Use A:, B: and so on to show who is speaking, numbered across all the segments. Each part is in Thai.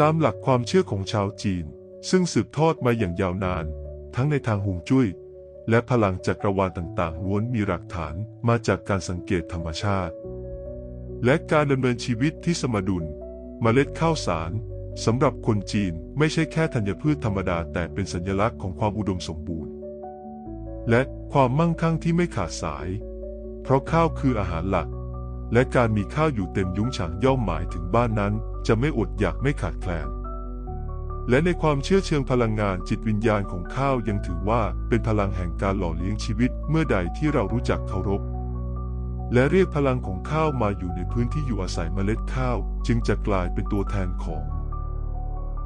A: ตามหลักความเชื่อของชาวจีน ซึ่งสืบทอดมาอย่างยาวนาน ทั้งในทางฮวงจุ้ย และพลังจักรวาลต่างๆล้วนมีหลักฐานมาจากการสังเกตธรรมชาติ และการดำเนินชีวิตที่สมดุลเมล็ดข้าวสารสำหรับคนจีนไม่ใช่แค่ธัญพืชธรรมดาแต่เป็นสัญลักษณ์ของความอุดมสมบูรณ์ และความมั่งคั่งที่ไม่ขาดสาย เพราะข้าวคืออาหารหลัก และการมีข้าวอยู่เต็มยุ้งฉางย่อมหมายถึงบ้านนั้น จะไม่อดอยากไม่ขาดแคลน และในความเชื่อเชิงพลังงานจิตวิญญาณของข้าวยังถือว่าเป็นพลังแห่งการหล่อเลี้ยงชีวิตเมื่อใดที่เรารู้จักเคารพ และเรียกพลังของข้าวมาอยู่ในพื้นที่อยู่อาศัยเมล็ดข้าว จึงจะกลายเป็นตัวแทนของ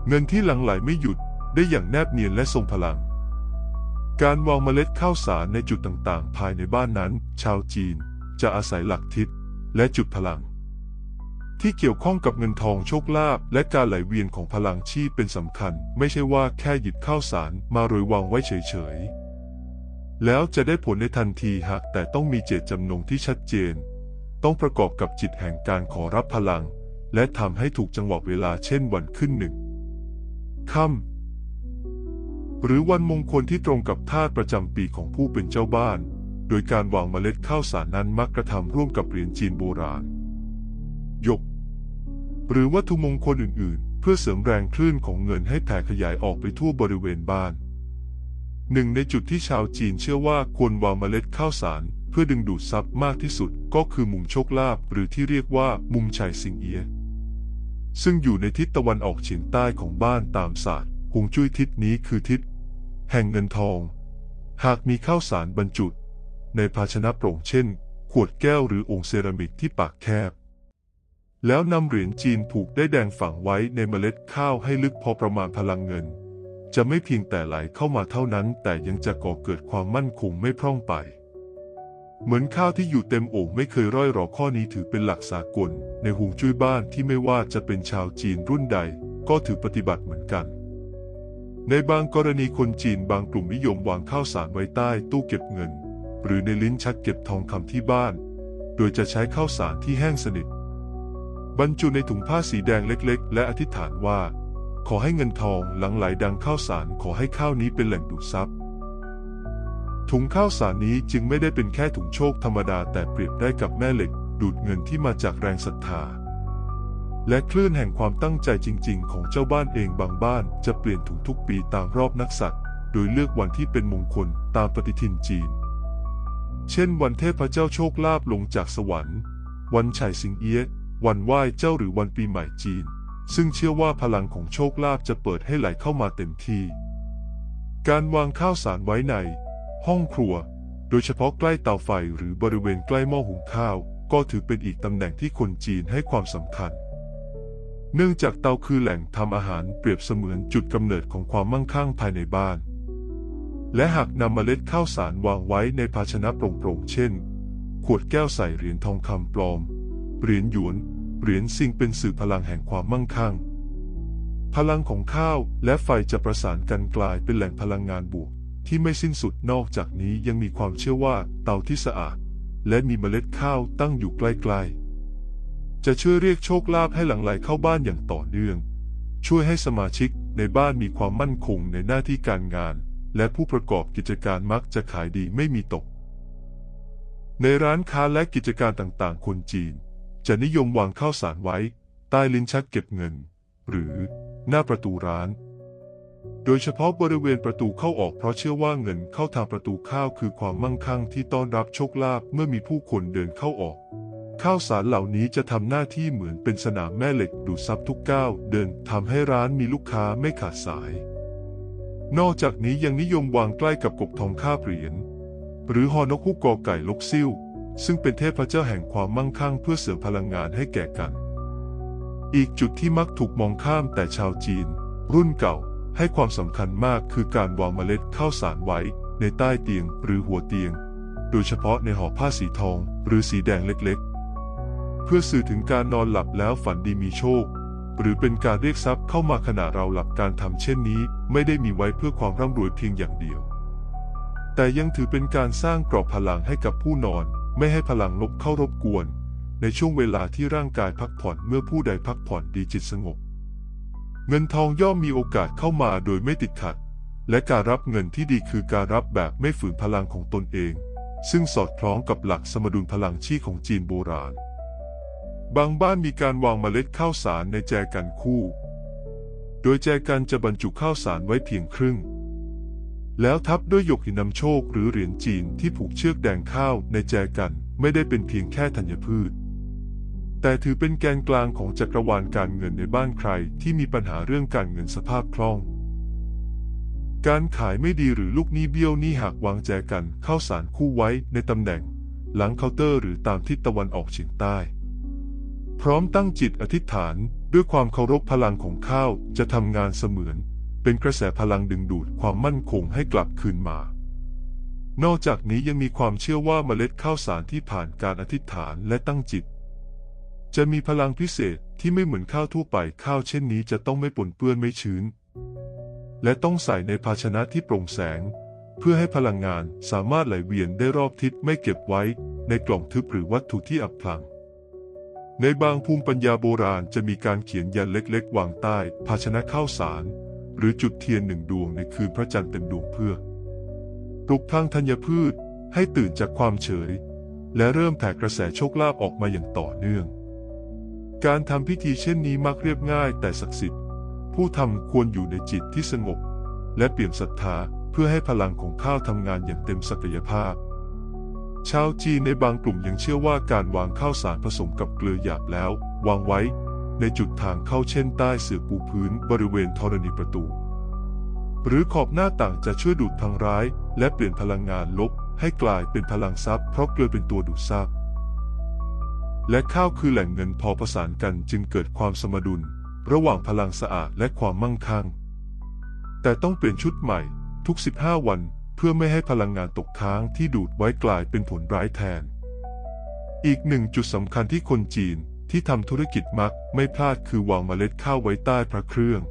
A: เงินที่หลั่งไหลไม่หยุดได้อย่างแนบเนียนและทรงพลัง การวางเมล็ดข้าวสารในจุดต่างๆ ภายในบ้านนั้น ชาวจีนจะอาศัยหลักทิศ และจุดพลัง ที่เกี่ยวข้องกับเงินทองโชคลาภและการไหลเวียนของพลังชีพเป็นสำคัญ ไม่ใช่ว่าแค่หยิบข้าวสารมาโรยวางไว้เฉยๆ แล้วจะได้ผลในทันทีหากแต่ต้องมีเจตจำนงที่ชัดเจน ต้องประกอบกับจิตแห่งการขอรับพลัง และทำให้ถูกจังหวะเวลาเช่นวันขึ้นหนึ่งค่ำหรือวันมงคลที่ตรงกับธาตุประจำปีของผู้เป็นเจ้าบ้าน โดยการวางเมล็ดข้าวสารนั้นมักกระทำร่วมกับเหรียญจีนโบราณ ยก หรือวัตถุมงคลอื่นๆ เพื่อเสริมแรงคลื่นของเงินให้แผ่ขยายออกไปทั่วบริเวณบ้าน หนึ่งในจุดที่ชาวจีนเชื่อว่าควรวางเมล็ดข้าวสารเพื่อดึงดูดทรัพย์มากที่สุดก็คือมุมโชคลาภหรือที่เรียกว่ามุมชัยสิงเอีย ซึ่งอยู่ในทิศตะวันออกเฉียงใต้ของบ้านตามศาสตร์ฮวงจุ้ยทิศนี้คือทิศ แห่งเงินทอง หากมีข้าวสารบรรจุ ในภาชนะโปร่งเช่น ขวดแก้วหรือองค์เซรามิกที่ปากแคบ แล้วนำเหรียญจีนผูกได้แดงฝังไว้ในเมล็ดข้าวให้ลึกพอประมาณพลังเงิน จะไม่เพียงแต่ไหลเข้ามาเท่านั้น แต่ยังจะก่อเกิดความมั่นคงไม่พร่องไป เหมือนข้าวที่อยู่เต็มโอ่งไม่เคยร่อยหรอข้อนี้ถือเป็นหลักสากล ในฮวงจุ้ยบ้านที่ไม่ว่าจะเป็นชาวจีนรุ่นใด ก็ถือปฏิบัติเหมือนกันในบางกรณีคนจีนบางกลุ่มนิยมวางข้าวสารไว้ใต้ตู้เก็บเงิน หรือในลิ้นชักเก็บทองคำที่บ้าน โดยจะใช้ข้าวสารที่แห้งสนิท บรรจุในถุงผ้าสีแดงเล็กๆ และอธิษฐานว่า ขอให้เงินทองหลังไหลดังข้าวสารขอให้ข้าวนี้เป็นแหล่งดูดซับถุงข้าวสารนี้จึงไม่ได้เป็นแค่ถุงโชคธรรมดาแต่เปรียบได้กับแม่เหล็ก ดูดเงินที่มาจากแรงศรัทธา และคลื่นแห่งความตั้งใจจริง ๆ ของเจ้าบ้านเองบางบ้านจะเปลี่ยนถุงทุกปีตามรอบนักษัตริย์โดยเลือกวันที่เป็นมงคลตามปฏิทินจีน เช่นวันเทพเจ้าโชคลาภลงจากสวรรค์ วันไฉสิงเอี้ย วันไหว้เจ้าหรือวันปีใหม่จีน ซึ่งเชื่อว่าพลังของโชคลาภจะเปิดให้ไหลเข้ามาเต็มที่ การวางข้าวสารไว้ใน ห้องครัว โดยเฉพาะใกล้เตาไฟหรือบริเวณใกล้หม้อหุงข้าว ก็ถือเป็นอีกตำแหน่งที่คนจีนให้ความสำคัญ เนื่องจากเตาคือแหล่งทำอาหารเปรียบเสมือนจุดกำเนิดของความมั่งคั่งภายในบ้าน และหากนำเมล็ดข้าวสารวางไว้ในภาชนะโปร่งๆ เช่น ขวดแก้วใส่เหรียญทองคำปลอม เหรียญหยวน เหรียญซิงเป็นสื่อพลังแห่งความมั่งคั่ง พลังของข้าวและไฟจะประสานกันกลายเป็นแหล่งพลังงานบวก ที่ไม่สิ้นสุดนอกจากนี้ยังมีความเชื่อว่าเตาที่สะอาด และมีเมล็ดข้าวตั้งอยู่ใกล้ๆ จะช่วยเรียกโชคลาภให้หลั่งไหลเข้าบ้านอย่างต่อเนื่อง ช่วยให้สมาชิกในบ้านมีความมั่นคงในหน้าที่การงาน และผู้ประกอบกิจการมักจะขายดีไม่มีตก ในร้านค้าและกิจการต่างๆ คนจีน จะนิยมวางข้าวสารไว้ ใต้ลิ้นชักเก็บเงิน หรือหน้าประตูร้าน โดยเฉพาะบริเวณประตูเข้าออกเพราะเชื่อว่าเงินเข้าทางประตูข้าวคือความมั่งคั่งที่ต้อนรับโชคลาภเมื่อมีผู้คนเดินเข้าออกข้าวสารเหล่านี้จะทำหน้าที่เหมือนเป็นสนามแม่เหล็กดูดซับทุกก้าวเดินทำให้ร้านมีลูกค้าไม่ขาดสาย นอกจากนี้ยังนิยมวางใกล้กับกบทองคาบเหรียญหรือหอนกฮูกกอไก่ลกซิ่วซึ่งเป็นเทพเจ้าแห่งความมั่งคั่งเพื่อเสริมพลังงานให้แก่กัน อีกจุดที่มักถูกมองข้ามแต่ชาวจีน รุ่นเก่าให้ความสำคัญมากคือการวางเมล็ดข้าวสารไว้ในใต้เตียงหรือหัวเตียง โดยเฉพาะในห่อผ้าสีทองหรือสีแดงเล็กๆ เพื่อสื่อถึงการนอนหลับแล้วฝันดีมีโชค หรือเป็นการเรียกทรัพย์เข้ามาขณะเราหลับการทำเช่นนี้ ไม่ได้มีไว้เพื่อความร่ำรวยเพียงอย่างเดียว แต่ยังถือเป็นการสร้างกรอบพลังให้กับผู้นอน ไม่ให้พลังลบเข้ารบกวน ในช่วงเวลาที่ร่างกายพักผ่อนเมื่อผู้ใดพักผ่อนดีจิตสงบ เงินทองย่อมมีโอกาสเข้ามาโดยไม่ติดขัด และการรับเงินที่ดีคือการรับแบบไม่ฝืนพลังของตนเอง ซึ่งสอดคล้องกับหลักสมดุลพลังชีของจีนโบราณ บางบ้านมีการวางเมล็ดข้าวสารในแจกันคู่ โดยแจกันจะบรรจุข้าวสารไว้เพียงครึ่ง แล้วทับด้วยหยกหินนำโชคหรือเหรียญจีนที่ผูกเชือกแดงข้าวในแจกันไม่ได้เป็นเพียงแค่ธัญพืช แต่ถือเป็นแกนกลางของจักรวาลการเงินในบ้านใครที่มีปัญหาเรื่องการเงินสภาพคล่อง การขายไม่ดีหรือลูกหนี้เบี้ยวหนี้หากวางแจกันข้าวสารคู่ไว้ในตำแหน่ง หลังเคาน์เตอร์หรือตามทิศตะวันออกเฉียงใต้ พร้อมตั้งจิตอธิษฐานด้วยความเคารพพลังของข้าวจะทำงานเสมือน เป็นกระแสพลังดึงดูดความมั่นคงให้กลับคืนมา นอกจากนี้ยังมีความเชื่อว่าเมล็ดข้าวสารที่ผ่านการอธิษฐานและตั้งจิต จะมีพลังพิเศษที่ไม่เหมือนข้าวทั่วไปข้าวเช่นนี้จะต้องไม่ปนเปื้อนไม่ชื้น และต้องใส่ในภาชนะที่โปร่งแสง เพื่อให้พลังงานสามารถไหลเวียนได้รอบทิศไม่เก็บไว้ในกล่องทึบหรือวัตถุที่อับพลัง ในบางภูมิปัญญาโบราณจะมีการเขียนยันเล็กๆ วางใต้ ภาชนะข้าวสาร หรือจุดเทียนหนึ่งดวงในคืนพระจันทร์เต็มดวงเพื่อปลุกพลังธัญพืชให้ตื่นจากความเฉย และเริ่มแผ่กระแสโชคลาภออกมาอย่างต่อเนื่อง การทำพิธีเช่นนี้มักเรียบง่ายแต่ศักดิ์สิทธิ์ ผู้ทำควรอยู่ในจิตที่สงบ และเปี่ยมศรัทธาเพื่อให้พลังของข้าวทำงานอย่างเต็มศักยภาพ ชาวจีนในบางกลุ่มยังเชื่อว่าการวางข้าวสารผสมกับเกลือหยาบแล้ว วางไว้ ในจุดทางเข้าเช่นใต้เสื่อปูพื้นบริเวณธรณีประตู หรือขอบหน้าต่างจะช่วยดูดพลังร้าย และเปลี่ยนพลังงานลบ ให้กลายเป็นพลังทรัพย์เพราะเกลือเป็นตัวดูดซับและข้าวคือแหล่งเงินพอประสานกันจึงเกิดความสมดุล ระหว่างพลังสะอาดและความมั่งคั่ง แต่ต้องเปลี่ยนชุดใหม่ทุก 15 วัน พื่อไม่ให้พลังงานตกค้างที่ดูดไว้กลายเป็นผลร้ายแทน อีกหนึ่งจุดสำคัญที่คนจีนที่ทำธุรกิจมักไม่พลาดคือวางเมล็ดข้าวไว้ใต้พระเครื่อง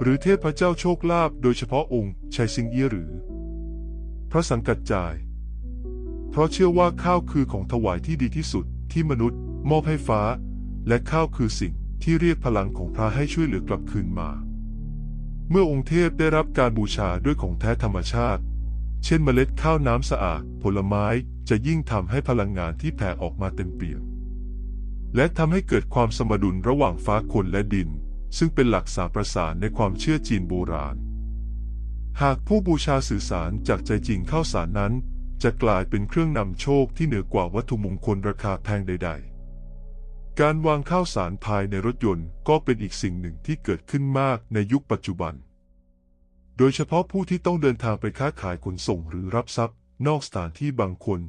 A: หรือเทพเจ้าโชคลาภโดยเฉพาะองค์ชัยซิงเอี้ยหรือ พระสังกัดจจาย เพราะเชื่อว่าข้าวคือของถวายที่ดีที่สุดที่มนุษย์ มอบให้ฟ้า และข้าวคือสิ่งที่เรียกพลังของพระให้ช่วยเหลือกลับคืนมา เมื่อองค์เทพได้รับการบูชาด้วยของแท้ธรรมชาติ เช่นเมล็ดข้าวน้ำสะอาด ผลไม้จะยิ่งทำให้พลังงานที่แผ่ออกมาเต็มเปี่ยม และทำให้เกิดความสมดุลระหว่างฟ้าคนและดิน ซึ่งเป็นหลักสามประสานในความเชื่อจีนโบราณ หากผู้บูชาสื่อสารจากใจจริงเข้าสารนั้น จะกลายเป็นเครื่องนำโชคที่เหนือกว่าวัตถุมงคลราคาแพงใด ๆ การวางข้าวสารภายในรถยนต์ก็เป็นอีกสิ่งหนึ่งที่เกิดขึ้นมากในยุคปัจจุบัน โดยเฉพาะผู้ที่ต้องเดินทางไปค้าขายขนส่งหรือรับทรัพย์ นอกสถานที่บางคน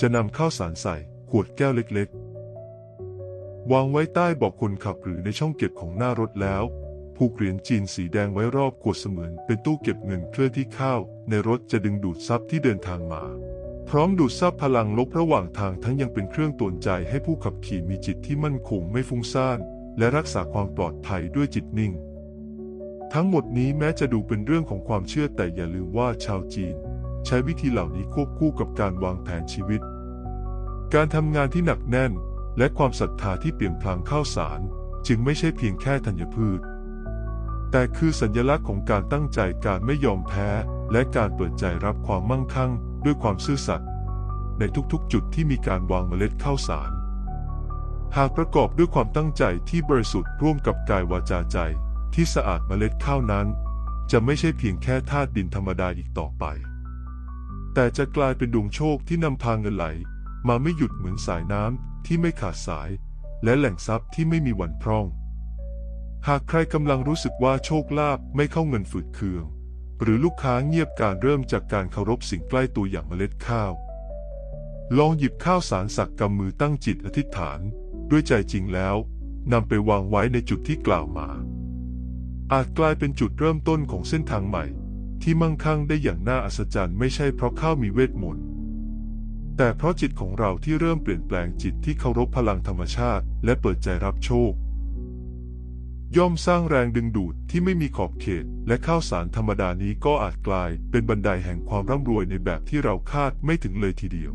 A: จะนำข้าวสารใส่ขวดแก้วเล็กๆ วางไว้ใต้เบาะคนขับหรือในช่องเก็บของหน้ารถแล้ว ผูกเหรียญจีนสีแดงไว้รอบขวดเสมือนเป็นตู้เก็บเงินเคลื่อนที่ข้าวในรถจะดึงดูดทรัพย์ที่เดินทางมา พร้อมดูดซับพลังลบระหว่างทางทั้งยังเป็นเครื่องตวนใจให้ผู้ขับขี่มีจิตที่มั่นคงไม่ฟุ้งซ่าน และรักษาความปลอดภัยด้วยจิตนิ่ง ทั้งหมดนี้แม้จะดูเป็นเรื่องของความเชื่อแต่อย่าลืมว่าชาวจีน ใช้วิธีเหล่านี้ควบคู่กับการวางแผนชีวิต การทำงานที่หนักแน่น และความศรัทธาที่เปลี่ยนพลางข้าวสาร จึงไม่ใช่เพียงแค่ธัญพืช แต่คือสัญลักษณ์ของการตั้งใจการไม่ยอมแพ้ และการเปิดใจรับความมั่งคั่ง ด้วยความซื่อสัตย์ในทุกๆ จุดที่มีการวางเมล็ดข้าวสาร หากประกอบด้วยความตั้งใจที่บริสุทธิ์ร่วมกับกายวาจาใจที่สะอาดเมล็ดข้าวนั้น จะไม่ใช่เพียงแค่ธาตุดินธรรมดาอีกต่อไป แต่จะกลายเป็นดวงโชคที่นำพาเงินไหล มาไม่หยุดเหมือนสายน้ำที่ไม่ขาดสาย และแหล่งทรัพย์ที่ไม่มีวันพร่อง หากใครกำลังรู้สึกว่าโชคลาภไม่เข้าเงินฝืดเคือง หรือลูกค้าเงียบการเริ่มจากการเคารพสิ่งใกล้ตัวอย่างเมล็ดข้าว ลองหยิบข้าวสารสักกำมือตั้งจิตอธิษฐาน ด้วยใจจริงแล้วนำไปวางไว้ในจุดที่กล่าวมา อาจกลายเป็นจุดเริ่มต้นของเส้นทางใหม่ ที่มั่งคั่งได้อย่างน่าอัศจรรย์ไม่ใช่เพราะข้าวมีเวทมนต์แต่เพราะจิตของเราที่เริ่มเปลี่ยนแปลงจิตที่เคารพพลังธรรมชาติ และเปิดใจรับโชค ย่อมสร้างแรงดึงดูดที่ไม่มีขอบเขต และข้าวสารธรรมดานี้ก็อาจกลายเป็นบันไดแห่งความร่ำรวยในแบบที่เราคาดไม่ถึงเลยทีเดียว